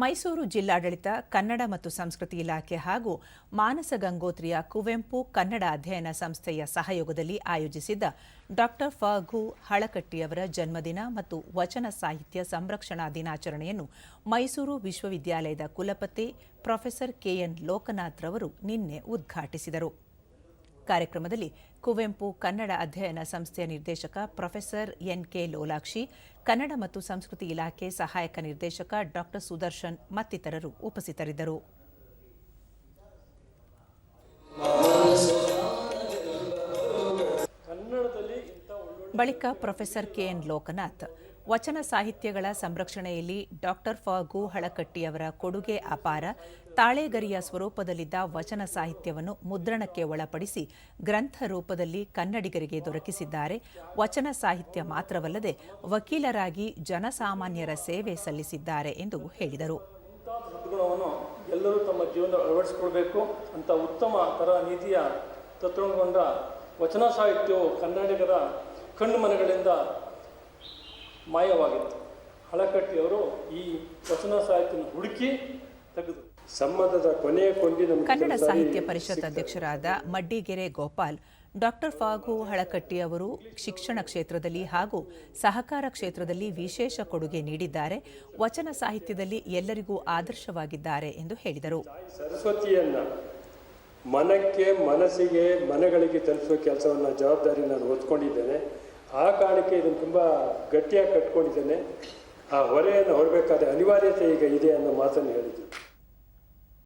ಮೈಸೂರು ಜಿಲ್ಲಾಡಳಿತ, ಕನ್ನಡ ಮತ್ತು ಸಂಸ್ಕೃತಿ ಇಲಾಖೆ ಹಾಗೂ ಮಾನಸ ಗಂಗೋತ್ರಿಯ ಕುವೆಂಪು ಕನ್ನಡ ಅಧ್ಯಯನ ಸಂಸ್ಥೆಯ ಸಹಯೋಗದಲ್ಲಿ ಆಯೋಜಿಸಿದ್ದ ಡಾಕ್ಟರ್ ಫಘು ಹಳಕಟ್ಟಿಯವರ ಜನ್ಮದಿನ ಮತ್ತು ವಚನ ಸಾಹಿತ್ಯ ಸಂರಕ್ಷಣಾ ದಿನಾಚರಣೆಯನ್ನು ಮೈಸೂರು ವಿಶ್ವವಿದ್ಯಾಲಯದ ಕುಲಪತಿ ಪ್ರೊಫೆಸರ್ ಕೆಎನ್ ಲೋಕನಾಥ್ ರವರು ನಿನ್ನೆ ಉದ್ಘಾಟಿಸಿದರು. ಕಾರ್ಯಕ್ರಮದಲ್ಲಿ ಕುವೆಂಪು ಕನ್ನಡ ಅಧ್ಯಯನ ಸಂಸ್ಥೆಯ ನಿರ್ದೇಶಕ ಪ್ರೊಫೆಸರ್ ಎನ್ಕೆ ಲೋಲಾಕ್ಷಿ ಕನ್ನಡ ಮತ್ತು ಸಂಸ್ಕೃತಿ ಇಲಾಖೆ ಸಹಾಯಕ ನಿರ್ದೇಶಕ ಡಾಕ್ಟರ್ ಸುದರ್ಶನ್ ಮತ್ತಿತರರು ಉಪಸ್ಥಿತರಿದ್ದರು. ಬಳಿಕ ಪ್ರೊಫೆಸರ್ ಕೆಎನ್ ಲೋಕನಾಥ್ ವಚನ ಸಾಹಿತ್ಯಗಳ ಸಂರಕ್ಷಣೆಯಲ್ಲಿ ಡಾಕ್ಟರ್ ಫ ಹಳಕಟ್ಟಿಯವರ ಕೊಡುಗೆ ಅಪಾರ. ತಾಳೆಗರಿಯ ಸ್ವರೂಪದಲ್ಲಿದ್ದ ವಚನ ಸಾಹಿತ್ಯವನ್ನು ಮುದ್ರಣಕ್ಕೆ ಒಳಪಡಿಸಿ ಗ್ರಂಥ ರೂಪದಲ್ಲಿ ಕನ್ನಡಿಗರಿಗೆ ದೊರಕಿಸಿದ್ದಾರೆ. ವಚನ ಸಾಹಿತ್ಯ ಮಾತ್ರವಲ್ಲದೆ ವಕೀಲರಾಗಿ ಜನಸಾಮಾನ್ಯರ ಸೇವೆ ಸಲ್ಲಿಸಿದ್ದಾರೆ ಎಂದು ಹೇಳಿದರು. ಎಲ್ಲರೂ ತಮ್ಮ ಜೀವನದಲ್ಲಿ ಅಳವಡಿಸಿಕೊಳ್ಬೇಕು. ಅಂತ ಉತ್ತಮ ನೀತಿಯ ತತ್ವಗೊಂಡ ವಚನ ಸಾಹಿತ್ಯವು ಕನ್ನಡಿಗರ ಕಣ್ಣು ಮನೆಗಳಿಂದ ಮಾಯವಾಗಿತ್ತು. ಹಳಕಟ್ಟಿಯವರು ಈ ವಚನ ಸಾಹಿತ್ಯ ಹುಡುಕಿ ತೆಗೆದು ಸಂಬಂಧದ ಕೊನೆಯ ಕೊಂಡಿ ಕನ್ನಡ ಸಾಹಿತ್ಯ ಪರಿಷತ್. ಅಧ್ಯಕ್ಷರಾದ ಮಡ್ಡಿಗೆರೆ ಗೋಪಾಲ್ ಡಾಕ್ಟರ್ ಫಾಗು ಹಳಕಟ್ಟಿ ಅವರು ಶಿಕ್ಷಣ ಕ್ಷೇತ್ರದಲ್ಲಿ ಹಾಗೂ ಸಹಕಾರ ಕ್ಷೇತ್ರದಲ್ಲಿ ವಿಶೇಷ ಕೊಡುಗೆ ನೀಡಿದ್ದಾರೆ. ವಚನ ಸಾಹಿತ್ಯದಲ್ಲಿ ಎಲ್ಲರಿಗೂ ಆದರ್ಶವಾಗಿದ್ದಾರೆ ಎಂದು ಹೇಳಿದರು. ಸರಸ್ವತಿಯನ್ನ ಮನಕ್ಕೆ ಮನಸ್ಸಿಗೆ ಮನಗಳಿಗೆ ತಲುಪಿಸುವ ಕೆಲಸವನ್ನು ಜವಾಬ್ದಾರಿ ನಾನು ಹೊತ್ಕೊಂಡಿದ್ದೇನೆ. ಆ ಕಾರಣಕ್ಕೆ ಇದನ್ನು ತುಂಬ ಗಟ್ಟಿಯಾಗಿ ಕಟ್ಕೊಂಡಿದ್ದೇನೆ. ಆ ಹೊರೆಯನ್ನು ಹೊರಬೇಕಾದ ಅನಿವಾರ್ಯತೆ ಈಗ ಇದೆ ಅನ್ನೋ ಮಾತನ್ನು ಹೇಳಿದ್ರು.